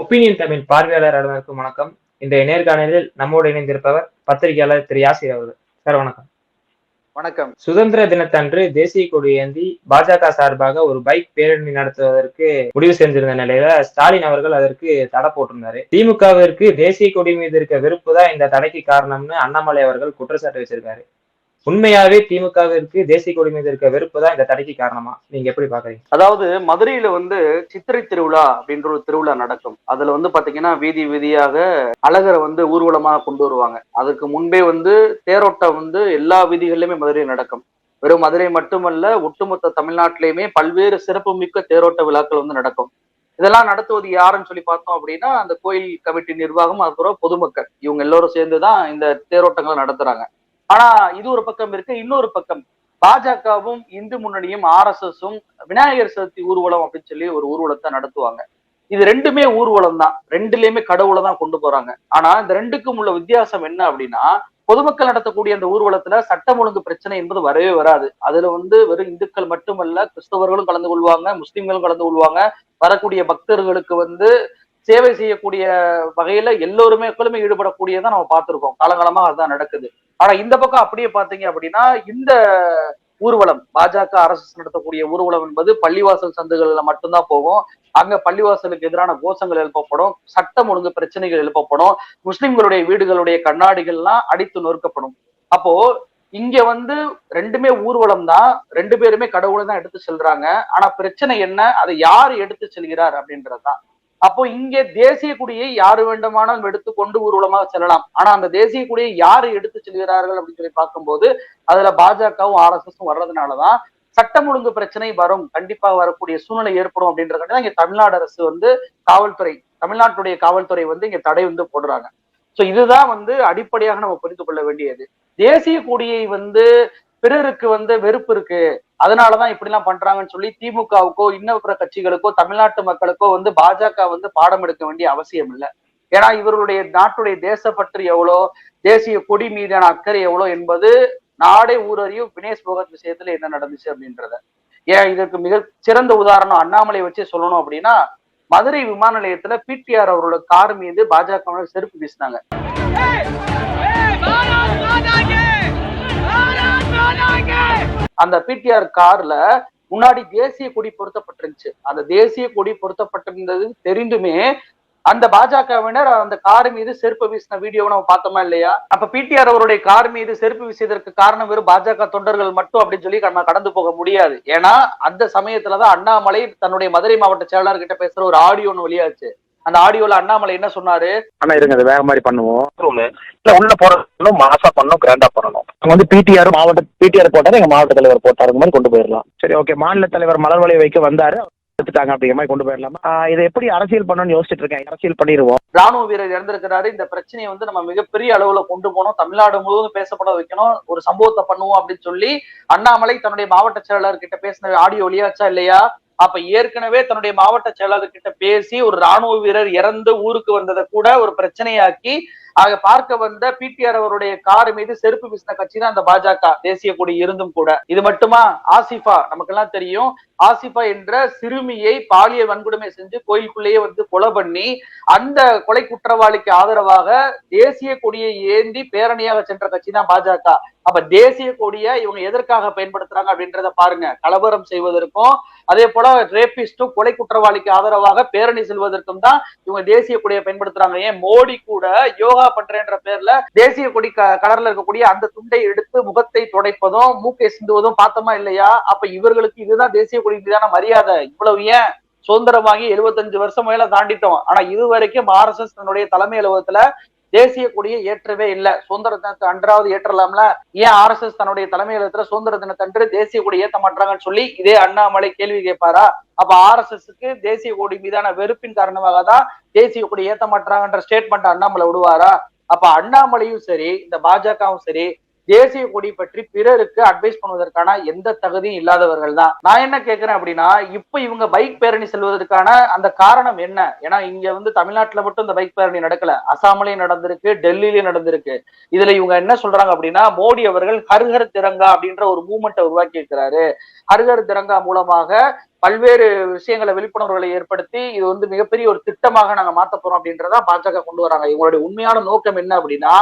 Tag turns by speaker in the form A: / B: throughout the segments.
A: Opinion Tamil பார்வையாளர் அலுவலருக்கும் வணக்கம். இன்றைய நேர்காணலில் நம்மோடு இணைந்திருப்பவர் பத்திரிகையாளர் திரு யாசிர் அவர்கள். சார் வணக்கம்.
B: வணக்கம்.
A: சுதந்திர தினத்தன்று தேசிய கொடி ஏந்தி பாஜக சார்பாக ஒரு பைக் பேரணி நடத்துவதற்கு முடிவு செஞ்சிருந்த நிலையில ஸ்டாலின் அவர்கள் அதற்கு தடை போட்டிருந்தாரு. திமுகவிற்கு தேசிய கொடி மீது இருக்க வெறுப்பு தான் இந்த தடைக்கு காரணம்னு அண்ணாமலை அவர்கள் குற்றச்சாட்டு வச்சிருக்காரு. உண்மையாவே திமுகவிற்கு தேசிய கொடி மீது இருக்க வெறுப்பு தான் இந்த தடைக்கு காரணமா? நீங்க எப்படி பாக்குறீங்க?
B: அதாவது மதுரையில வந்து சித்திரை திருவிழா அப்படின்ற ஒரு திருவிழா நடக்கும். அதுல வந்து பாத்தீங்கன்னா வீதி வீதியாக அழகரை வந்து ஊர்வலமாக கொண்டு வருவாங்க. அதுக்கு முன்பே வந்து தேரோட்டம் வந்து எல்லா வீதிகளிலுமே மதுரையில் நடக்கும். வெறும் மதுரை மட்டுமல்ல ஒட்டுமொத்த தமிழ்நாட்டிலையுமே பல்வேறு சிறப்புமிக்க தேரோட்ட விழாக்கள் வந்து நடக்கும். இதெல்லாம் நடத்துவது யாருன்னு சொல்லி பார்த்தோம் அப்படின்னா அந்த கோயில் கமிட்டி நிர்வாகம் அதுக்கப்புறம் பொதுமக்கள். இவங்க எல்லாரும் சேர்ந்துதான் இந்த தேரோட்டங்களை நடத்துறாங்க. ஆனா இது ஒரு பக்கம் இருக்கு இன்னொரு பக்கம். பாஜகவும் இந்து முன்னணியும் ஆர் எஸ் எஸும் விநாயகர் சதுர்த்தி ஊர்வலம் அப்படின்னு சொல்லி ஒரு ஊர்வலத்தை நடத்துவாங்க. இது ரெண்டுமே ஊர்வலம் தான் ரெண்டுலயுமே கடவுளை தான் கொண்டு போறாங்க. ஆனா இந்த ரெண்டுக்கும் உள்ள வித்தியாசம் என்ன அப்படின்னா பொதுமக்கள் நடத்தக்கூடிய அந்த ஊர்வலத்துல சட்டம் ஒழுங்கு பிரச்சனை என்பது வரவே வராது. அதுல வந்து வெறும் இந்துக்கள் மட்டுமல்ல கிறிஸ்தவர்களும் கலந்து கொள்வாங்க முஸ்லிம்களும் கலந்து கொள்வாங்க. வரக்கூடிய பக்தர்களுக்கு வந்து சேவை செய்யக்கூடிய வகையில எல்லோருமே மக்களுமே ஈடுபடக்கூடியதான் நம்ம பார்த்திருக்கோம். காலங்காலமா அதுதான் நடக்குது. ஆனா இந்த பக்கம் அப்படியே பாத்தீங்க அப்படின்னா இந்த ஊர்வலம் பாஜக அரசு நடத்தக்கூடிய ஊர்வலம் என்பது பள்ளிவாசல் சந்துகள்ல மட்டும்தான் போகும். அங்க பள்ளிவாசலுக்கு எதிரான கோஷங்கள் எழுப்பப்படும். சட்டம் ஒழுங்கு பிரச்சனைகள் எழுப்பப்படும். முஸ்லிம்களுடைய வீடுகளுடைய கண்ணாடிகள்லாம் அடித்து நொறுக்கப்படும். அப்போ இங்க வந்து ரெண்டுமே ஊர்வலம் தான். ரெண்டு பேருமே கடவுளை தான் எடுத்து செல்றாங்க. ஆனா பிரச்சனை என்ன? அதை யார் எடுத்து செல்கிறார் அப்படின்றதுதான். அப்போ இங்கே தேசிய கொடியை யாரு வேண்டுமானாலும் எடுத்து கொண்டு ஊர்வலமாக செல்லலாம். ஆனா அந்த தேசிய கொடியை யாரு எடுத்து செல்கிறார்கள் அப்படின்னு சொல்லி பார்க்கும்போது அதுல பாஜகவும் ஆர் எஸ் எஸும் வர்றதுனாலதான் சட்டம் ஒழுங்கு பிரச்சனை வரும். கண்டிப்பா வரக்கூடிய சூழ்நிலை ஏற்படும் அப்படின்றதுக்காக இங்க தமிழ்நாடு அரசு வந்து காவல்துறை தமிழ்நாட்டுடைய காவல்துறை வந்து இங்க தடை வந்து போடுறாங்க. சோ இதுதான் வந்து அடிப்படையாக நம்ம புரிந்து கொள்ள வேண்டியது. தேசிய கொடியை வந்து பிறருக்கு வந்து வெறுப்பு இருக்கு. அதனாலதான் இப்படி எல்லாம் பண்றாங்கன்னு சொல்லி திமுகவுக்கோ இன்னும் கட்சிகளுக்கோ தமிழ்நாட்டு மக்களுக்கோ வந்து பாஜக வந்து பாடம் எடுக்க வேண்டிய அவசியம் இல்லை. ஏன்னா இவருடைய நாட்டுடைய தேசப்பற்று எவ்வளோ தேசிய கொடி மீதான அக்கறை எவ்வளோ என்பது நாடே ஊரறியும் வினேஷ் போகத் விஷயத்துல என்ன நடந்துச்சு அப்படின்றத. ஏன் இதற்கு மிக சிறந்த உதாரணம் அண்ணாமலை வச்சு சொல்லணும் அப்படின்னா மதுரை விமான நிலையத்துல பிடிஆர் அவரோட கார் மீது பாஜக செருப்பு வீசினாங்க. அந்த பிடிஆர் கார்ல முன்னாடி தேசிய கொடி பொருத்தப்பட்டிருந்துச்சு. அந்த தேசிய கொடி பொருத்தப்பட்டிருந்தது தெரிந்துமே அந்த பாஜகவினர் அந்த கார் மீது செருப்பு வீசின வீடியோ நம்ம பார்த்தோமா இல்லையா? அப்ப பிடிஆர் அவருடைய கார் மீது செருப்பு வீசியதற்கு காரணம் வெறும் பாஜக தொண்டர்கள் மட்டும் அப்படின்னு சொல்லி நம்ம கடந்து போக முடியாது. ஏன்னா அந்த சமயத்துலதான் அண்ணாமலை தன்னுடைய மதுரை மாவட்ட செயலாளர்கிட்ட பேசுற ஒரு ஆடியோ ஒன்று வெளியாச்சு. அந்த ஆடியோல அண்ணாமலை என்ன சொன்னாரு?
C: ஆனா இருங்க அது வேற மாதிரி பண்ணுவோம். ரூமு. இல்ல உள்ள போறதும் மாசா பண்ணணும் கிராண்டா பண்ணணும். அங்க வந்து பிடிஆர் மாவட்ட பிடிஆர் போட்டாரு எங்க மாவட்ட தலைவர் போட்டாரு மாதிரி கொண்டு போயிடலாம். சரி ஓகே மாநில தலைவர் மலர் வளைய வைக்க வந்தாரு. எடுத்துட்டாங்க அப்படிங்கிற மாதிரி கொண்டு போயிடலாமா? இதை எப்படி அரசியல் பண்ணணும்னு யோசிச்சுட்டு இருக்கேன். அரசியல் பண்ணிடுவோம்.
B: ராணுவ வீரர் இறந்திருக்கிறாரு. இந்த பிரச்சனையை வந்து நம்ம மிகப்பெரிய அளவுல கொண்டு போனோம் தமிழ்நாடு முழுவதும் பேசப்பட வைக்கணும். ஒரு சம்பவத்தை பண்ணுவோம் அப்படின்னு சொல்லி அண்ணாமலை தன்னுடைய மாவட்ட செயலாளர் கிட்ட பேசின ஆடியோ வெளியாச்சா இல்லையா? அப்ப ஏற்கனவே தன்னுடைய மாவட்ட செயலாளர் கிட்ட பேசி ஒரு ராணுவ வீரர் இறந்து ஊருக்கு வந்ததை கூட ஒரு பிரச்சனையாக்கி ஆக பார்க்க வந்த பிடிஆர் அவருடைய கார் மீது செருப்பு வீசின கட்சி தான் அந்த பாஜக. தேசிய கொடி இருந்தும் கூட. இது மட்டுமா? ஆசிஃபா நமக்கெல்லாம் தெரியும். ஆசிஃபா என்ற சிறுமியை பாலியல் வன்கொடுமை செஞ்சு கோயிலுக்குள்ளேயே வந்து கொலை பண்ணி அந்த கொலை குற்றவாளிக்கு ஆதரவாக தேசிய கொடியை ஏந்தி பேரணியாக சென்ற கட்சி தான் பாஜக. அப்ப தேசிய கொடியை இவங்க எதற்காக பயன்படுத்துறாங்க அப்படின்றத பாருங்க. கலவரம் செய்வதற்கும் அதே போல ரேபிஸ்டும் கொலை குற்றவாளிக்கு ஆதரவாக பேரணி செல்வதற்கும் தான் இவங்க தேசிய கொடியை பயன்படுத்துறாங்க. ஏன்? மோடி கூட யோகா பண்றேன்ற பேர்ல தேசிய கொடி கலர்ல இருக்கக்கூடிய அந்த துண்டை எடுத்து முகத்தை துடைப்பதும் மூக்கை சிந்துவதும் பார்த்தோமா இல்லையா? அப்ப இவர்களுக்கு இதுதான் தேசிய கொடி மீதான மரியாதை இவ்வளவு ஏன்? சுதந்திரம் வாங்கி எழுபத்தஞ்சு வருஷம் மேல தாண்டிட்டோம். ஆனா இது வரைக்கும் ஆர் எஸ் எஸ் தன்னுடைய தலைமை அலுவலகத்துல தேசிய கொடியை ஏற்றவே இல்லை. சுதந்திர தினத்தை அன்றாவது ஏற்றலாம்ல. ஏன் ஆர் எஸ் எஸ் தன்னுடைய தலைமை அலுவலகத்துல சுதந்திர தினத்தன்று தேசிய கொடி ஏற்ற மாட்டாங்கன்னு சொல்லி இதே அண்ணாமலை கேள்வி கேட்பாரா? அப்ப ஆர் எஸ் எஸ்க்கு தேசிய கொடி மீதான வெறுப்பின் காரணமாக தான் தேசிய கொடி ஏற்ற மாட்டாங்கன்ற ஸ்டேட்மெண்ட் அண்ணாமலை விடுவாரா? அப்ப அண்ணாமலையும் சரி இந்த பாஜகவும் சரி தேசிய கொடி பற்றி பிறருக்கு அட்வைஸ் பண்ணுவதற்கான எந்த தகுதியும் இல்லாதவர்கள் தான். நான் என்ன கேட்கிறேன் அப்படின்னா இப்ப இவங்க பைக் பேரணி செல்வதற்கான அந்த காரணம் என்ன? ஏன்னா இங்க வந்து தமிழ்நாட்டுல மட்டும் இந்த பைக் பேரணி நடக்கல. அசாம்லயும் நடந்திருக்கு டெல்லியிலயும் நடந்திருக்கு. இதுல இவங்க என்ன சொல்றாங்க அப்படின்னா மோடி அவர்கள் ஹர்ஹர் திரங்கா அப்படின்ற ஒரு மூமெண்ட்டை உருவாக்கி இருக்கிறாரு. ஹர்ஹர் திரங்கா மூலமாக பல்வேறு விஷயங்களை விழிப்புணர்வுகளை ஏற்படுத்தி இது வந்து மிகப்பெரிய ஒரு திட்டமாக நாங்க மாத்த போறோம் அப்படின்றத பாஜக கொண்டு வராங்க. இவங்களுடைய உண்மையான நோக்கம் என்ன அப்படின்னா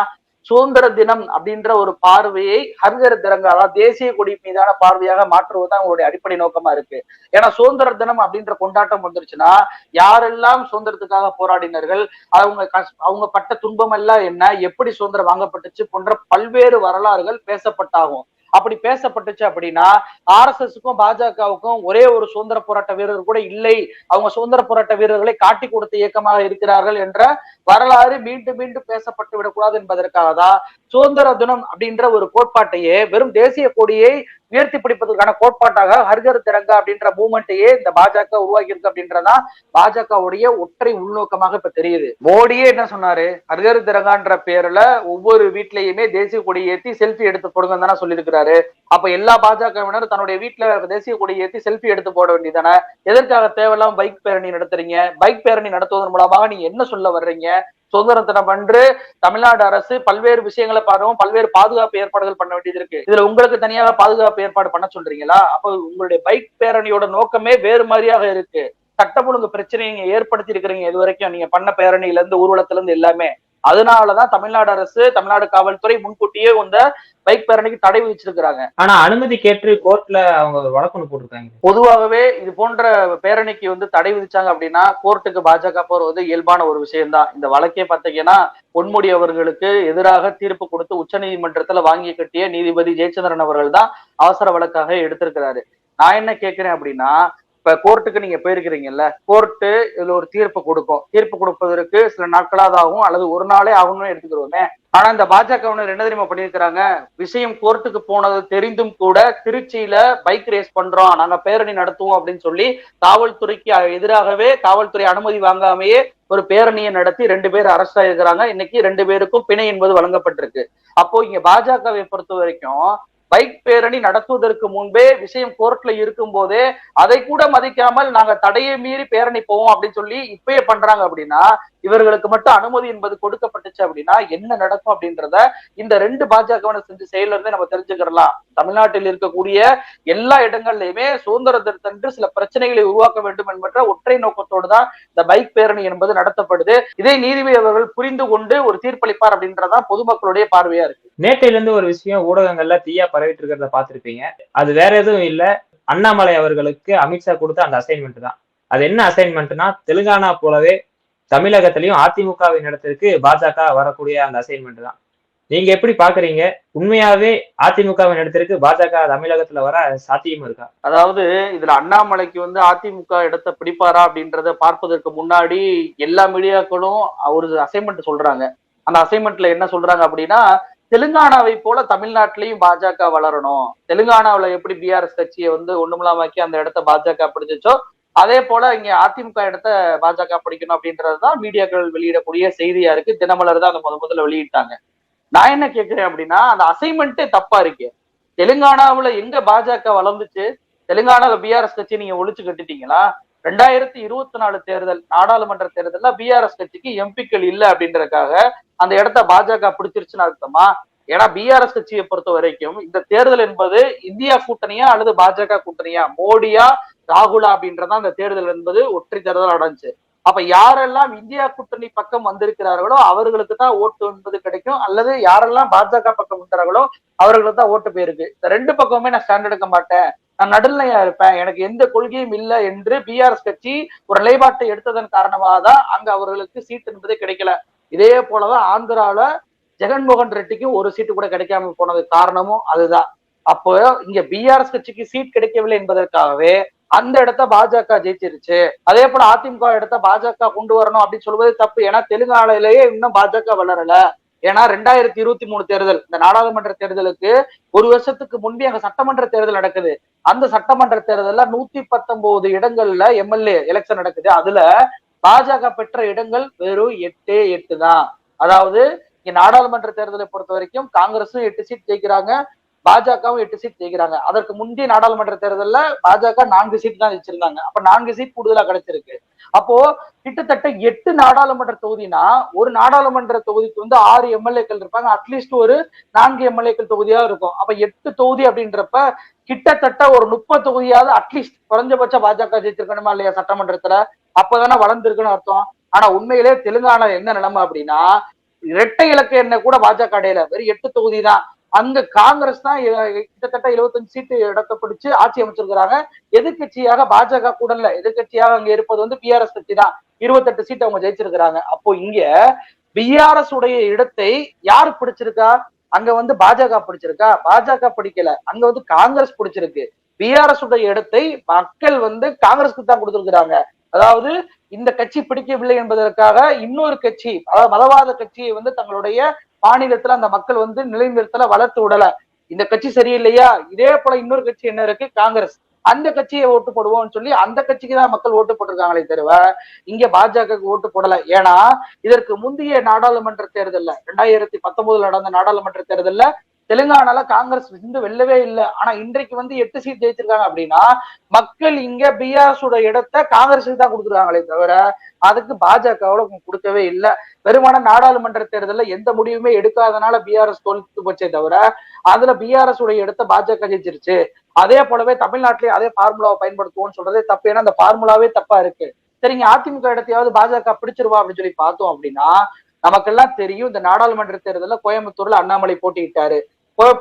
B: சுதந்திர தினம் அப்படின்ற ஒரு பார்வையை ஹர்கர் திரங்கா தேசிய கொடி மீதான பார்வையாக மாற்றுவதுதான் அவங்களுடைய அடிப்படை நோக்கமா இருக்கு. ஏன்னா சுதந்திர தினம் அப்படின்ற கொண்டாட்டம் வந்துருச்சுன்னா யாரெல்லாம் சுதந்திரத்துக்காக போராடினார்கள் அவங்க அவங்க பட்ட துன்பம் எல்லாம் என்ன எப்படி சுதந்திரம் வாங்கப்பட்டுச்சு போன்ற பல்வேறு வரலாறுகள் பேசப்பட்டாகும். அப்படி பேசப்பட்டுச்சு அப்படின்னா ஆர் எஸ் எஸ்க்கும் பாஜகவுக்கும் ஒரே ஒரு சுதந்திர போராட்ட வீரர் கூட இல்லை. அவங்க சுதந்திர போராட்ட வீரர்களை காட்டி கொடுத்த இயக்கமாக இருக்கிறார்கள் என்ற வரலாறு மீண்டும் மீண்டும் பேசப்பட்டு விடக்கூடாது என்பதற்காக தான் சுதந்திர தினம் அப்படின்ற ஒரு கோட்பாட்டையே வெறும் தேசிய கொடியை உயர்த்தி பிடிப்பதற்கான கோட்பாட்டாக ஹர்கர் திரங்கா அப்படின்ற மூமெண்ட்டையே இந்த பாஜக உருவாக்கி இருக்கு அப்படின்றதா பாஜகவுடைய ஒற்றை உள்நோக்கமாக இப்ப தெரியுது. மோடியே என்ன சொன்னாரு? ஹர்கர் திரங்கான்ற பேர்ல ஒவ்வொரு வீட்லயுமே தேசிய கொடி ஏத்தி செல்ஃபி எடுத்து போடுங்க தானே சொல்லியிருக்கிறாரு. அப்ப எல்லா பாஜகவினர் தன்னுடைய வீட்டுல தேசிய கொடி ஏத்தி செல்ஃபி எடுத்து போட வேண்டியதானே எதற்காக தேவையில்லாம பைக் பேரணி நடத்துறீங்க? பைக் பேரணி நடத்துவதன் மூலமாக நீங்க என்ன சொல்ல வர்றீங்க? சுதந்திர தினம் அன்று தமிழ்நாடு அரசு பல்வேறு விஷயங்களை பாருவோம் பல்வேறு பாதுகாப்பு ஏற்பாடுகள் பண்ண வேண்டியது இருக்கு. இதுல உங்களுக்கு தனியாக பாதுகாப்பு ஏற்பாடு பண்ண சொல்றீங்களா? அப்ப உங்களுடைய பைக் பேரணியோட நோக்கமே வேறு மாதிரியாக இருக்கு. சட்டம் ஒழுங்கு பிரச்சனையை ஏற்படுத்தி இருக்கிறீங்க இது வரைக்கும் நீங்க பண்ண பேரணியில இருந்து ஊர்வலத்துல இருந்து எல்லாமே. அதனாலதான் தமிழ்நாடு அரசு தமிழ்நாடு காவல்துறை முன்கூட்டியே இந்த பைக் பேரணிக்கு தடை விதிச்சிருக்கிறாங்க.
A: ஆனா அனுமதி கேட்டு கோர்ட்ல அவங்க வழக்கு போட்டிருக்காங்க.
B: பொதுவாகவே இது போன்ற பேரணிக்கு வந்து தடை விதிச்சாங்க அப்படின்னா கோர்ட்டுக்கு பாஜக போறது இயல்பான ஒரு விஷயம்தான். இந்த வழக்கே பார்த்தீங்கன்னா பொன்முடி அவர்களுக்கு எதிராக தீர்ப்பு கொடுத்து உச்சநீதிமன்றத்துல வாங்கி கட்டிய நீதிபதி ஜெயச்சந்திரன் அவர்கள் தான் அவசர வழக்காக எடுத்திருக்கிறாரு. நான் என்ன கேட்கிறேன் அப்படின்னா இப்ப கோர்ட்டுக்கு நீங்க போயிருக்கிறீங்கல்ல கோர்ட்டு இதுல ஒரு தீர்ப்பு கொடுக்கும். தீர்ப்பு கொடுப்பதற்கு சில நாட்களாவது ஆகும் அல்லது ஒரு நாளே ஆகும்னு எடுத்துக்கிறோமே ஆனா இந்த பாஜக என்ன தெரியுமா பண்ணியிருக்கிறாங்க? விஷயம் கோர்ட்டுக்கு போனது தெரிந்தும் கூட திருச்சியில பைக் ரேஸ் பண்றோம் நாங்க பேரணி நடத்துவோம் அப்படின்னு சொல்லி காவல்துறைக்கு எதிராகவே காவல்துறை அனுமதி வாங்காமையே ஒரு பேரணியை நடத்தி ரெண்டு பேர் அரெஸ்ட் ஆயிருக்கிறாங்க இன்னைக்கு ரெண்டு பேருக்கும் பிணை என்பது வழங்கப்பட்டிருக்கு. அப்போ இங்க பாஜகவை பொறுத்த வரைக்கும் பைக் பேரணி நடத்துவதற்கு முன்பே விஷயம் கோர்ட்ல இருக்கும் போதே அதை கூட மதிக்காமல் நாங்க தடையை மீறி பேரணி போவோம் அப்படின்னு சொல்லி இப்பயே பண்றாங்க அப்படின்னா இவர்களுக்கு மட்டும் அனுமதி என்பது கொடுக்கப்பட்டுச்சு அப்படின்னா என்ன நடக்கும் அப்படின்றத இந்த ரெண்டு பாஜகவனை செஞ்ச செயல இருந்தே நம்ம தெரிஞ்சுக்கிறலாம். தமிழ்நாட்டில் இருக்கக்கூடிய எல்லா இடங்கள்லயுமே சுதந்திர தினத்தன்று சில பிரச்சனைகளை உருவாக்க வேண்டும் என்ற ஒற்றை நோக்கத்தோடு தான் இந்த பைக் பேரணி என்பது நடத்தப்படுது. இதை நீதிபதி அவர்கள் புரிந்து கொண்டு ஒரு தீர்ப்பளிப்பார் அப்படின்றதான் பொதுமக்களுடைய பார்வையா இருக்கு.
A: நேற்றையில இருந்து ஒரு விஷயம் ஊடகங்கள்ல தீயா பரவிட்டு இருக்கிறத பார்த்திருப்பீங்க. அது வேற எதுவும் இல்ல. அண்ணாமலை அவர்களுக்கு அமித்ஷா கொடுத்த அந்த அசைன்மெண்ட் தான். அது என்ன அசைன்மெண்ட்னா தெலுங்கானா போலவே தமிழகத்திலையும் அதிமுகவின் இடத்திற்கு பாஜக வரக்கூடிய அந்த அசைன்மெண்ட் தான். நீங்க எப்படி பாக்குறீங்க? உண்மையாவே அதிமுகவின் இடத்திற்கு பாஜக தமிழகத்துல வர சாத்தியம் இருக்கா?
B: அதாவது இதுல அண்ணாமலைக்கு வந்து அதிமுக இடத்தை பிடிப்பாரா அப்படின்றத பார்ப்பதற்கு முன்னாடி எல்லா மீடியாக்களும் ஒரு அசைன்மெண்ட் சொல்றாங்க. அந்த அசைன்மெண்ட்ல என்ன சொல்றாங்க அப்படின்னா தெலுங்கானாவை போல தமிழ்நாட்டிலையும் பாஜக வளரணும். தெலுங்கானாவுல எப்படி பிஆர்எஸ் கட்சியை வந்து ஒண்ணுமில்லாமக்கி அந்த இடத்த பாஜக பிடிச்சிச்சோ அதே போல இங்க அதிமுக இடத்த பாஜக பிடிக்கணும் அப்படின்றதுதான் மீடியாக்கள் வெளியிடக்கூடிய செய்தியா இருக்கு. தினமலர் தான் அந்த முத முதல்ல வெளியிட்டாங்க. நான் என்ன கேட்கிறேன் அப்படின்னா அந்த அசைன்மெண்ட்டே தப்பா இருக்கு. தெலுங்கானாவுல எங்க பாஜக வளர்ந்துச்சு? தெலுங்கானால பிஆர்எஸ் கட்சி நீங்க ஒழிச்சு கட்டிட்டீங்களா? ரெண்டாயிரத்தி இருபத்தி நாலு தேர்தல் நாடாளுமன்ற தேர்தல்ல பிஆர்எஸ் கட்சிக்கு எம்பிக்கள் இல்ல அப்படின்றதுக்காக அந்த இடத்த பாஜக பிடிச்சிருச்சுன்னு அர்த்தமா? ஏன்னா பிஆர்எஸ் கட்சியை பொறுத்த வரைக்கும் இந்த தேர்தல் என்பது இந்தியா கூட்டணியா அல்லது பாஜக கூட்டணியா? மோடியா ராகுலா அப்படின்றதான் அந்த தேர்தல் என்பது ஒற்றை தேர்தல் நடந்துச்சு அப்ப யாரெல்லாம் இந்தியா கூட்டணி பக்கம் வந்திருக்கிறார்களோ அவர்களுக்கு தான் ஓட்டு என்பது கிடைக்கும். அல்லது யாரெல்லாம் பாஜக பக்கம் வந்தார்களோ அவர்களுக்கு தான் ஓட்டு போயிருக்கு. இந்த ரெண்டு பக்கமுமே நான் ஸ்டாண்ட் எடுக்க மாட்டேன். நான் நடுநிலையா இருப்பேன். எனக்கு எந்த கொள்கையும் இல்லை என்று பிஆர்எஸ் கட்சி ஒரு நிலைப்பாட்டை எடுத்ததன் காரணமாக தான் அங்க அவர்களுக்கு சீட் என்பதே கிடைக்கல. இதே போலதான் ஆந்திரால ஜெகன்மோகன் ரெட்டிக்கு ஒரு சீட்டு கூட கிடைக்காம போனது காரணமும் அதுதான். அப்போ இங்க பிஆர்எஸ் கட்சிக்கு சீட் கிடைக்கவில்லை என்பதற்காகவே அந்த இடத்த பாஜக ஜெயிச்சிருச்சு. அதே போல அதிமுக இடத்த பாஜக கொண்டு வரணும் அப்படின்னு சொல்வது தப்பு. ஏன்னா தெலுங்கானாலேயே இன்னும் பாஜக வளரல. ஏன்னா ரெண்டாயிரத்தி இருபத்தி மூணு தேர்தல் இந்த நாடாளுமன்ற தேர்தலுக்கு ஒரு வருஷத்துக்கு முன்பே அங்க சட்டமன்ற தேர்தல் நடக்குது. அந்த சட்டமன்ற தேர்தல்ல நூத்தி பத்தொன்பது இடங்கள்ல எம்எல்ஏ எலெக்ஷன் நடக்குது. அதுல பாஜக பெற்ற இடங்கள் வெறும் எட்டு எட்டு தான். அதாவது இங்க நாடாளுமன்ற தேர்தலை பொறுத்த வரைக்கும் காங்கிரஸும் எட்டு சீட் ஜெயிக்கிறாங்க. பாஜகவும் எட்டு சீட் ஜெயிக்கிறாங்க. அதற்கு முந்தைய நாடாளுமன்ற தேர்தலில் பாஜக நான்கு சீட் தான் வச்சிருந்தாங்க அப்ப நான்கு சீட் கூடுதலா கிடைச்சிருக்கு. அப்போ கிட்டத்தட்ட எட்டு நாடாளுமன்ற தொகுதினா ஒரு நாடாளுமன்ற தொகுதிக்கு வந்து ஆறு எம்எல்ஏக்கள் இருப்பாங்க. அட்லீஸ்ட் ஒரு நான்கு எம்எல்ஏக்கள் தொகுதியா இருக்கும். அப்ப எட்டு தொகுதி அப்படின்றப்ப கிட்டத்தட்ட ஒரு முப்பது தொகுதியாவது அட்லீஸ்ட் குறைஞ்சபட்ச பாஜக ஜெயிச்சிருக்கணுமா இல்லையா சட்டமன்றத்துல? அப்பதானே வளர்ந்துருக்குன்னு அர்த்தம். ஆனா உண்மையிலே தெலுங்கானா என்ன நிலைமை அப்படின்னா இரட்டை இலக்கு என்ன கூட பாஜக அடையல. வெறும் எட்டு தொகுதி தான். அங்க காங்கிரஸ் தான் கிட்டத்தட்ட 75 சீட்டு இடத்தை பிடிச்சு ஆட்சி அமைச்சிருக்கிறாங்க. எதிர்க்கட்சியாக பாஜக கூட எதிர்கட்சியாக எதிர்க்கட்சியாக அங்க இருப்பது வந்து பிஆர்எஸ் கட்சி தான். இருபத்தெட்டு சீட் அவங்க ஜெயிச்சிருக்கிறாங்க. அப்போ இங்க பிஆர்எஸ் உடைய இடத்தை யார் பிடிச்சிருக்கா? அங்க வந்து பாஜக பிடிச்சிருக்கா? பாஜக பிடிக்கல. அங்க வந்து காங்கிரஸ் பிடிச்சிருக்கு. பிஆர்எஸ் உடைய இடத்தை மக்கள் வந்து காங்கிரஸ்க்கு தான் கொடுத்திருக்கிறாங்க. அதாவது இந்த கட்சி பிடிக்கவில்லை என்பதற்காக இன்னொரு கட்சி அதாவது மதவாத கட்சியை வந்து தங்களுடைய மாநிலத்துல அந்த மக்கள் வந்து நிலைநிறுத்தல வளர்த்து விடல இந்த கட்சி சரியில்லையா? இதே போல இன்னொரு கட்சி என்ன இருக்கு? காங்கிரஸ். அந்த கட்சியை ஓட்டு போடுவோம்னு சொல்லி அந்த கட்சிக்கு தான் மக்கள் ஓட்டு போட்டிருக்காங்களே தவிர இங்க பாஜகவுக்கு ஓட்டு போடல. ஏன்னா இதற்கு முந்தைய நாடாளுமன்ற தேர்தல்ல ரெண்டாயிரத்தி பத்தொன்பதுல நடந்த நாடாளுமன்ற தேர்தல்ல தெலுங்கானால காங்கிரஸ் இருந்து வெல்லவே இல்லை. ஆனா இன்றைக்கு வந்து எட்டு சீட் ஜெயிச்சிருக்காங்க அப்படின்னா மக்கள் இங்க பிஆர்எஸ் உடைய இடத்தை காங்கிரஸுக்கு தான் கொடுத்துருக்காங்களே தவிர அதுக்கு பாஜகவோட கொடுக்கவே இல்லை. வெறுமான நாடாளுமன்ற தேர்தலில் எந்த முடிவுமே எடுக்காதனால பிஆர்எஸ் தோல்த்து போச்சே தவிர அதுல பிஆர்எஸ் உடைய இடத்த பாஜக ஜெயிச்சிருச்சு. அதே போலவே தமிழ்நாட்டிலேயே அதே ஃபார்முலாவை பயன்படுத்துவோம்னு சொல்றதே தப்பு. ஏன்னா அந்த ஃபார்முலாவே தப்பா இருக்கு. சரிங்க அதிமுக இடத்தையாவது பாஜக பிடிச்சிருவா அப்படின்னு சொல்லி பார்த்தோம் அப்படின்னா நமக்கெல்லாம் தெரியும் இந்த நாடாளுமன்ற தேர்தலில் கோயம்புத்தூர்ல அண்ணாமலை போட்டியிட்டாரு.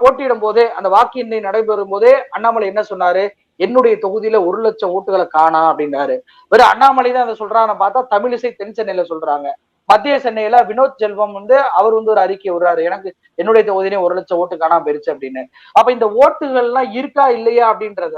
B: போட்டியிடும் போதே அந்த வாக்கு எண்ணை நடைபெறும் போதே அண்ணாமலை என்ன சொன்னாரு? என்னுடைய தொகுதியில ஒரு லட்சம் ஓட்டுகளை காணா அப்படின்னாரு. வெறும் அண்ணாமலை தான் அதை சொல்றாங்க பார்த்தா தமிழிசை தென் சென்னையில சொல்றாங்க. மத்திய சென்னையில வினோத் செல்வம் வந்து அவர் வந்து ஒரு அறிக்கை விடுறாரு. எனக்கு என்னுடைய தொகுதியிலே ஒரு லட்சம் ஓட்டு காணாம போயிருச்சு அப்படின்னு. அப்ப இந்த ஓட்டுகள் எல்லாம் இருக்கா இல்லையா அப்படின்றத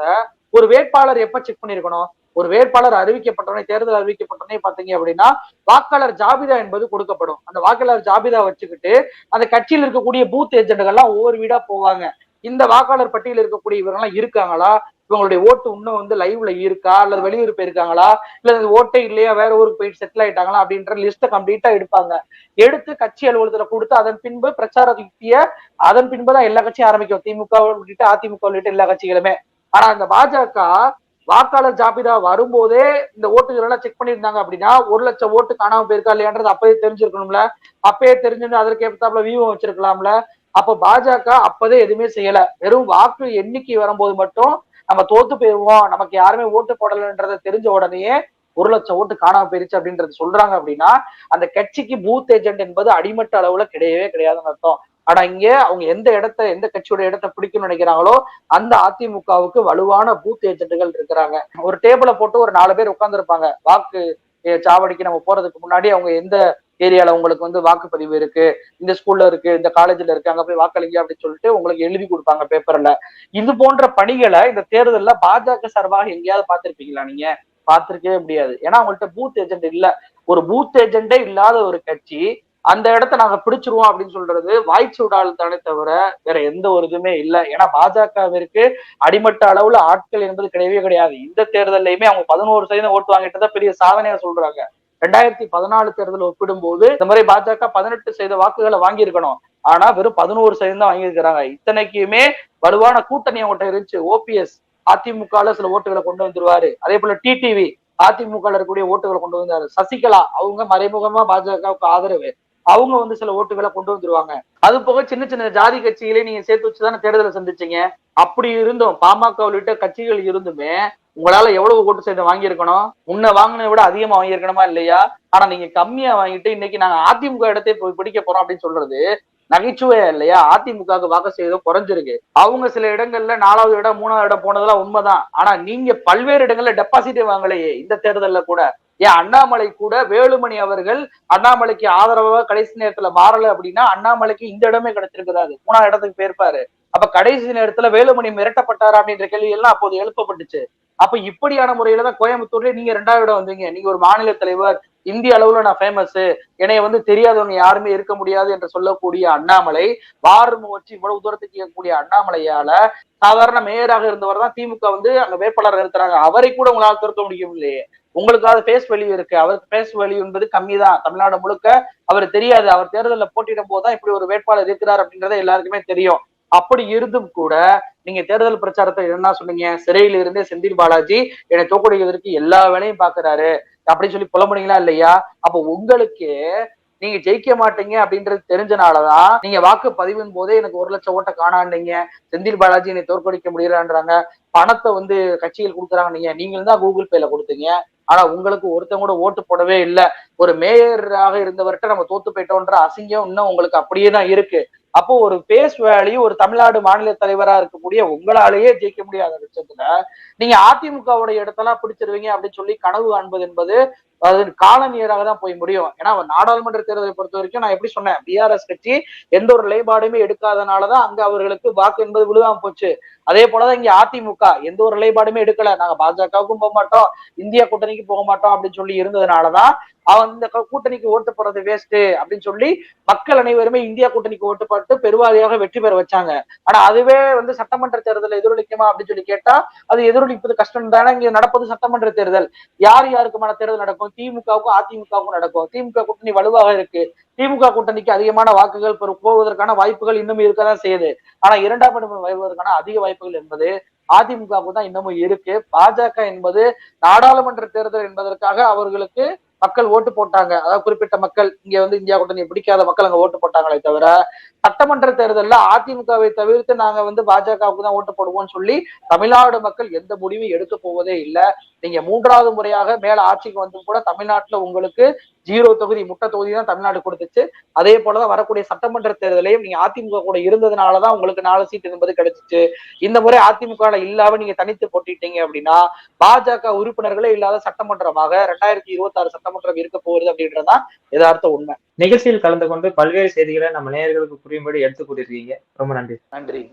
B: ஒரு வேட்பாளர் எப்ப செக் பண்ணிருக்கணும் ஒரு வேட்பாளர் அறிவிக்கப்பட்டனே தேர்தல் அறிவிக்கப்பட்டவனே பாத்தீங்க அப்படின்னா வாக்காளர் ஜாபிதா என்பது கொடுக்கப்படும். அந்த வாக்காளர் ஜாபிதா வச்சுக்கிட்டு அந்த கட்சியில் இருக்கக்கூடிய பூத் ஏஜென்ட்கள்லாம் ஒவ்வொரு வீடா போவாங்க. இந்த வாக்காளர் பட்டியலில் இருக்கக்கூடிய இவரெல்லாம் இருக்காங்களா? இவங்களுடைய ஓட்டு இன்னும் வந்து லைவ்ல இருக்கா? அல்லது வெளியூர் போயிருக்காங்களா? இல்ல ஓட்டே இல்லையா? வேற ஊருக்கு போயிட்டு செட்டில் ஆயிட்டாங்களா? அப்படின்ற லிஸ்ட்டை கம்ப்ளீட்டா எடுப்பாங்க. எடுத்து கட்சி அலுவலகத்துல கொடுத்து அதன் பின்பு பிரச்சார யுக்திய அதன் பின்பு தான் எல்லா கட்சியும் ஆரம்பிக்கும். திமுக உள்ளிட்டு அதிமுக உள்ளிட்ட எல்லா கட்சிகளுமே. ஆனா அந்த பாஜக வாக்காளர் ஜாபிதா வரும்போதே இந்த ஓட்டுகள் எல்லாம் செக் பண்ணியிருந்தாங்க அப்படின்னா ஒரு லட்சம் ஓட்டு காணாம போயிருக்கா இல்லையான்றது அப்பவே தெரிஞ்சிருக்கணும்ல. அப்பயே தெரிஞ்சிருந்து அதற்கு ஏற்றாப்புல வியூவம் வச்சிருக்கலாம்ல. அப்ப பாஜக அப்பதே எதுவுமே செய்யல. வெறும் வாக்கு எண்ணிக்கை வரும்போது மட்டும் நம்ம தோத்து போயிருவோம். நமக்கு யாருமே ஓட்டு போடலன்றத தெரிஞ்ச உடனேயே ஒரு லட்சம் ஓட்டு காணாம போயிருச்சு அப்படின்றது சொல்றாங்க அப்படின்னா அந்த கட்சிக்கு பூத் ஏஜென்ட் என்பது அடிமட்ட அளவுல கிடையவே கிடையாதுன்னு அர்த்தம். ஆனா இங்க அவங்க எந்த இடத்த எந்த கட்சியோட இடத்த பிடிக்கும்னு நினைக்கிறாங்களோ அந்த அதிமுகவுக்கு வலுவான பூத் ஏஜென்ட்டுகள் இருக்கிறாங்க. ஒரு டேபிளை போட்டு ஒரு நாலு பேர் உட்கார்ந்துருப்பாங்க. வாக்கு சாவடிக்கு நம்ம போறதுக்கு முன்னாடி அவங்க எந்த ஏரியால உங்களுக்கு வந்து வாக்குப்பதிவு இருக்கு? இந்த ஸ்கூல்ல இருக்கு இந்த காலேஜ்ல இருக்கு அங்க போய் வாக்களிங்க அப்படின்னு சொல்லிட்டு உங்களுக்கு எழுதி கொடுப்பாங்க பேப்பர்ல இது போன்ற பணிகளை இந்த தேர்தல்ல பாஜக சார்பாக எங்கேயாவது பார்த்திருப்பீங்களா நீங்க? பார்த்திருக்கவே முடியாது. ஏன்னா அவங்கள்ட்ட பூத் ஏஜென்ட் இல்ல. ஒரு பூத் ஏஜென்டே இல்லாத ஒரு கட்சி அந்த இடத்த நாங்க பிடிச்சிருவோம் அப்படின்னு சொல்றது வாய்ச்சூடால் தானே தவிர வேற எந்த ஒரு இதுவுமே இல்லை. ஏன்னா பாஜகவிற்கு அடிமட்ட அளவுல ஆட்கள் என்பது கிடையவே கிடையாது. இந்த தேர்தல்லையுமே அவங்க பதினோரு சதவீதம் ஓட்டு வாங்கிட்டு தான் பெரிய சாதனையா சொல்றாங்க. ரெண்டாயிரத்தி பதினாலு தேர்தல் ஒப்பிடும்போது இந்த மாதிரி பாஜக பதினெட்டு சதவீத வாக்குகளை வாங்கியிருக்கணும். ஆனா வெறும் பதினோரு சதவீதம் தான் வாங்கியிருக்கிறாங்க. இத்தனைக்குமே வலுவான கூட்டணி அவங்கள்ட்ட இருந்துச்சு. ஓபிஎஸ் அதிமுகல சில ஓட்டுகளை கொண்டு வந்துருவாரு. அதே போல டிடிவி அதிமுக இருக்கக்கூடிய ஓட்டுகளை கொண்டு வந்தாரு. சசிகலா அவங்க மறைமுகமா பாஜகவுக்கு ஆதரவு. அவங்க வந்து சில ஓட்டுகளை கொண்டு வந்துருவாங்க. அது போக சின்ன சின்ன ஜாதி கட்சிகளையும் நீங்க சேர்த்து வச்சுதானே தேர்தலை சந்திச்சீங்க. அப்படி இருந்தும் பாமக உள்ளிட்ட கட்சிகள் இருந்துமே உங்களால எவ்வளவு ஓட்டு சேர்த்து வாங்கியிருக்கணும்? முன்ன வாங்கினதை விட அதிகமா வாங்கியிருக்கணுமா இல்லையா? ஆனா நீங்க கம்மியா வாங்கிட்டு இன்னைக்கு நாங்க அதிமுக இடத்தை போய் பிடிக்க போறோம் அப்படின்னு சொல்றது நகைச்சுவையா இல்லையா? அதிமுகவுக்கு வாக்கு செய்ததும் குறைஞ்சிருக்கு. அவங்க சில இடங்கள்ல நாலாவது இடம் மூணாவது இடம் போனதெல்லாம் உண்மைதான். ஆனா நீங்க பல்வேறு இடங்கள்ல டெபாசிட்டே வாங்கலையே இந்த தேர்தல்ல கூட. ஏன் அண்ணாமலை கூட வேலுமணி அவர்கள் அண்ணாமலைக்கு ஆதரவாக கடைசி நேரத்துல மாறல அப்படின்னா அண்ணாமலைக்கு இந்த இடமே கிடைச்சிருக்கிறாரு மூணாவது இடத்துக்கு போயிருப்பாரு. அப்ப கடைசி நேரத்துல வேலுமணி மிரட்டப்பட்டாரா அப்படின்ற கேள்வி எல்லாம் அப்போது எழுப்பப்பட்டுச்சு. அப்ப இப்படியான முறையில தான் கோயம்புத்தூர்ல நீங்க ரெண்டாவது இடம் வந்தீங்க. நீங்க ஒரு மாநில தலைவர் இந்திய அளவுல நான் ஃபேமஸ் என்னைய வந்து தெரியாதவங்க யாருமே இருக்க முடியாது என்று சொல்லக்கூடிய அண்ணாமலை வாரம் வச்சு இவ்வளவு தூரத்துக்கு இருக்கக்கூடிய அண்ணாமலையால சாதாரண மேயராக இருந்தவர் தான் திமுக வந்து அங்க வேட்பாளர் நிறுத்துறாங்க அவரை கூட உங்களால் திருத்த முடியவில்லையே. உங்களுக்காவது பேஸ் வேல்யூ இருக்கு. அவருக்கு பேஸ் வேல்யூ என்பது கம்மி தான் தமிழ்நாடு முழுக்க அவர் தெரியாது. அவர் தேர்தலில் போட்டியிடும் போதுதான் இப்படி ஒரு வேட்பாளர் இருக்கிறார் அப்படின்றது எல்லாருக்குமே தெரியும். அப்படி இருந்தும் கூட நீங்க தேர்தல் பிரச்சாரத்தை என்ன சொன்னீங்க? சிறையில இருந்தே செந்தில் பாலாஜி என்னை தோக்கடிக்கிறதுக்கு எல்லா வேலையும் பாக்குறாரு அப்படின்னு சொல்லி புலம்புனீங்களா இல்லையா? அப்ப உங்களுக்கு நீங்க ஜெயிக்க மாட்டீங்க அப்படின்றது தெரிஞ்சனாலதான் நீங்க வாக்கு பதிவின் போதே எனக்கு ஒரு லட்சம் ஓட்ட காணாண்டீங்க. செந்தில் பாலாஜி என்னை தோற்கடிக்க முடியலன்றாங்க. பணத்தை வந்து கட்சிகள் கொடுக்குறாங்க நீங்க நீங்களும் தான் கூகுள் பேல கொடுத்தீங்க. ஆனா உங்களுக்கு ஒருத்தவங்க கூட ஓட்டு போடவே இல்லை. ஒரு மேயராக இருந்தவர்கிட்ட நம்ம தோத்து போயிட்டோன்ற அசிங்கம் இன்னும் உங்களுக்கு அப்படியே தான் இருக்கு. அப்போ ஒரு பேஸ் வேல்யூ ஒரு தமிழ்நாடு மாநில தலைவரா இருக்கக்கூடிய உங்களாலேயே ஜெயிக்க முடியாத பட்சத்துல நீங்க அதிமுகவுடைய இடத்தெல்லாம் பிடிச்சிருவீங்க அப்படின்னு சொல்லி கனவு காண்பது என்பது அதாவது கால நேராக தான் போய் முடியும். ஏன்னா நாடாளுமன்ற தேர்தலை பொறுத்த வரைக்கும் நான் எப்படி சொன்னேன் பிஆர்எஸ் கட்சி எந்த ஒரு நிலைப்பாடுமே எடுக்காதனாலதான் அங்க அவர்களுக்கு வாக்கு என்பது விழுவாம போச்சு. அதே போலதான் இங்க அதிமுக எந்த ஒரு நிலைப்பாடுமே எடுக்கல. நாங்க பாஜகவுக்கும் போக மாட்டோம் இந்தியா கூட்டணிக்கு போக மாட்டோம் அப்படின்னு சொல்லி இருந்ததுனாலதான் அவன் இந்த கூட்டணிக்கு ஓட்டு போறது வேஸ்ட் அப்படின்னு சொல்லி மக்கள் அனைவருமே இந்தியா கூட்டணிக்கு ஓட்டு போட்டு பெருவாரியாக வெற்றி பெற வச்சாங்க. ஆனா அதுவே வந்து சட்டமன்ற தேர்தல் எதிரொலிக்குமா அப்படின்னு சொல்லி கேட்டா அது எதிரொலிப்பது கஷ்டம். தானே இங்க நடப்பது சட்டமன்ற தேர்தல். யார் யாருக்குமான தேர்தல் நடக்கும்? திமுகவுக்கும் அதிமுகவுக்கும் நடக்கும். திமுக கூட்டணி வலுவாக இருக்கு. திமுக கூட்டணிக்கு அதிகமான வாக்குகள் பெறு- போவதற்கான வாய்ப்புகள் இன்னும் இருக்கதான் செய்யுது. ஆனா இரண்டாம் இடம் வருவதற்கான அதிக வாய்ப்புகள் என்பது அதிமுகவுக்கு தான் இன்னமும் இருக்கு. பாஜக என்பது நாடாளுமன்ற தேர்தல் என்பதற்காக அவர்களுக்கு மக்கள் ஓட்டு போட்டாங்க. அதாவது குறிப்பிட்ட மக்கள் இங்க வந்து இந்தியா கூட்டணி பிடிக்காத மக்கள் அங்க ஓட்டு போட்டாங்களே தவிர சட்டமன்ற தேர்தல்ல அதிமுகவை தவிர்த்து நாங்க வந்து பாஜகவுக்கு தான் ஓட்டு போடுவோம்னு சொல்லி தமிழ்நாடு மக்கள் எந்த முடிவும் எடுக்க போவதே இல்லை. நீங்க மூன்றாவது முறையாக மேல ஆட்சிக்கு வந்து கூட தமிழ்நாட்டுல உங்களுக்கு ஜீரோ தொகுதி முட்டை தொகுதி தான் தமிழ்நாடு கொடுத்துச்சு. அதே போலதான் வரக்கூடிய சட்டமன்ற தேர்தலையும் நீங்க அதிமுக கூட இருந்ததுனாலதான் உங்களுக்கு நாலு சீட் என்பது கிடைச்சிச்சு. இந்த முறை அதிமுக இல்லாம நீங்க தனித்து போட்டிட்டீங்க அப்படின்னா பாஜக உறுப்பினர்களே இல்லாத சட்டமன்றமாக ரெண்டாயிரத்தி இருபத்தி ஆறு சட்டமன்றம் இருக்க போகுது அப்படின்றதுதான் யதார்த்த உண்மை.
A: நிகழ்ச்சியில் கலந்து கொண்டு பல்வேறு செய்திகளை நம்ம நேயர்களுக்கு புரியும்படி எடுத்து கூட்டியிருக்கீங்க ரொம்ப நன்றி.
B: நன்றி.